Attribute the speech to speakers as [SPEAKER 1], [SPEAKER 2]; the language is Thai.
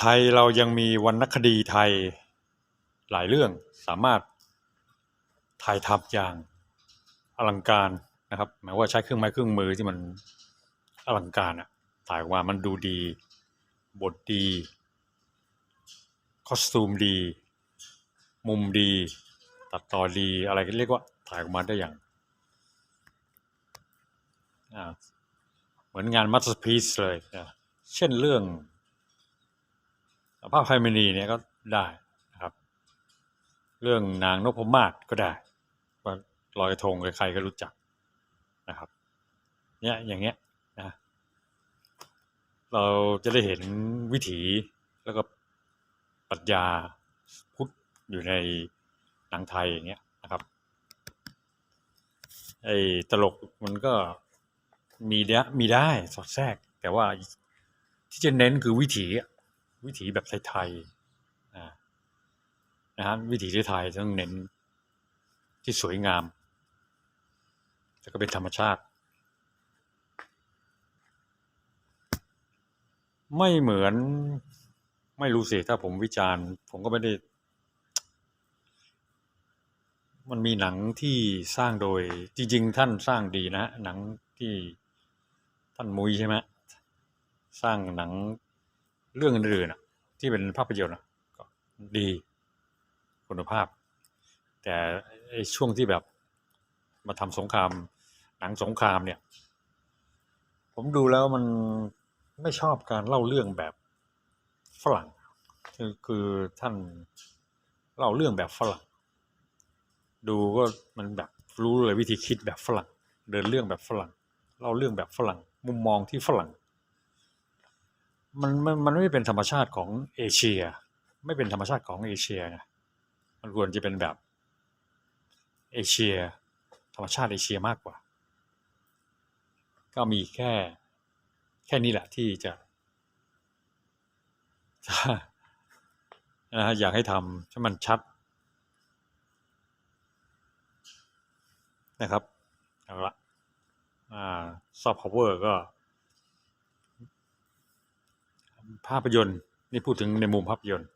[SPEAKER 1] ไทยเรายังมีวรรณคดีไทยหลายเรื่องสามารถถ่ายทำอย่างอลังการนะครับหมายว่าใช้เครื่องไม้เครื่องมือที่มันอลังการอะถ่ายออกมามันดูดี บทดี คอสตูมดี มุมดี ตัดต่อดีอะไรก็เรียกว่าถ่ายออกมาได้อย่างเหมือนงานมัส t พี c e เลยนะเช่นเรื่อง ภาพไพมณีเนี่ยก็ได้นะครับ เรื่องนางนพมาศก็ได้ว่าลอยกระทงใครๆก็รู้จักนะครับ เนี่ยอย่างเงี้ยนะเราจะได้เห็นวิถีแล้วก็ปรัชญาพุทธอยู่ในหนังไทยอย่างเงี้ยนะครับไอ้ตลกมันก็มีเนี้ยมีได้สอดแทรก แต่ว่าที่จะเน้นคือวิถีอะ วิถีแบบไทยๆนะฮะวิถีไทยต้องเน้นที่สวยงาม แล้วก็เป็นธรรมชาติ ไม่เหมือนไม่รู้สิถ้าผมวิจารณ์ ผมก็ไม่ได้ มันมีหนังที่สร้างโดยจริง ๆ ท่านสร้างดีนะหนังที่ท่านมุยใช่ไหมสร้างหนัง เรื่องอื่นๆอะที่เป็นภาพยนตร์อะก็ดีคุณภาพ แต่ไอ้ช่วงที่แบบมาทำสงครามหนังสงครามเนี่ย ผมดูแล้วมันไม่ชอบการเล่าเรื่องแบบฝรั่ง คือคือท่านเล่าเรื่องแบบฝรั่ง ดูก็มันแบบรู้เลยวิธีคิดแบบฝรั่ง เดินเรื่องแบบฝรั่ง เล่าเรื่องแบบฝรั่ง มุมมองที่ฝรั่ง มันมันมันไม่เป็นธรรมชาติของเอเชีย ไม่เป็นธรรมชาติของเอเชียไงมันควรจะเป็นแบบเอเชีย ธรรมชาติเอเชียมากกว่า ก็มีแค่ แค่นี้แหละที่จะนะฮะอยากให้ทำให้มันชัดนะครับเอาละอ่าซอฟต์พาวเวอร์ก็ ภาพยนตร์ นี่พูดถึงในมุมภาพยนตร์